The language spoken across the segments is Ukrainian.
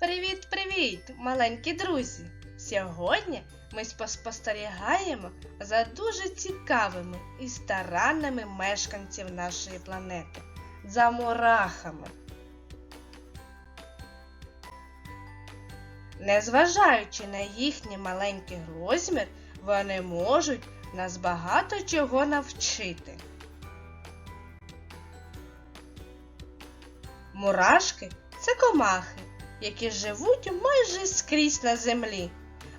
Привіт-привіт, маленькі друзі! Сьогодні ми спостерігаємо за дуже цікавими і старанними мешканців нашої планети за мурахами. Незважаючи на їхній маленький розмір, вони можуть нас багато чого навчити. Мурашки це комахи, які живуть майже скрізь на землі.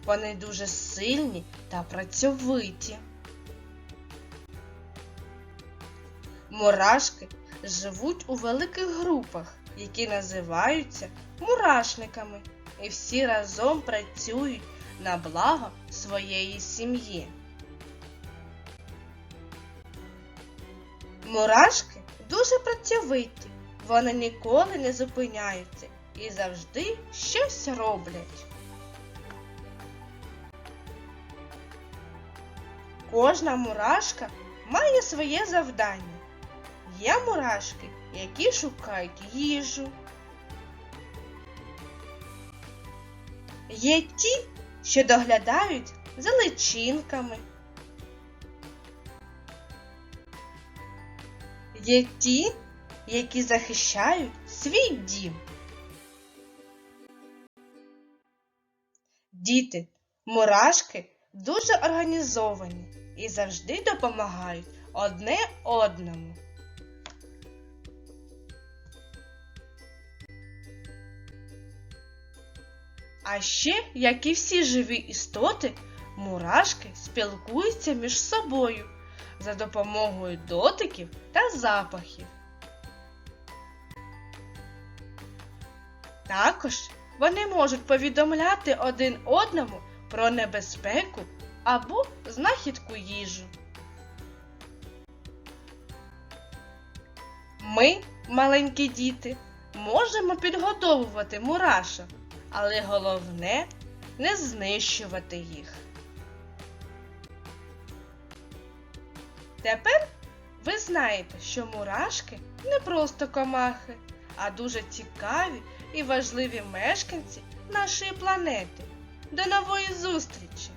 Вони дуже сильні та працьовиті. Мурашки живуть у великих групах, які називаються мурашниками, і всі разом працюють на благо своєї сім'ї. Мурашки дуже працьовиті, вони ніколи не зупиняються і завжди щось роблять. Кожна мурашка має своє завдання. Є мурашки, які шукають їжу. Є ті, що доглядають за личинками. Є ті, які захищають свій дім. Діти, мурашки дуже організовані і завжди допомагають одне одному. А ще, як і всі живі істоти, мурашки спілкуються між собою за допомогою дотиків та запахів. Також вони можуть повідомляти один одному про небезпеку або знахідку їжу. Ми, маленькі діти, можемо підгодовувати мурашок, але головне не знищувати їх. Тепер ви знаєте, що мурашки не просто комахи, а дуже цікаві і важливі мешканці нашої планети. До нової зустрічі!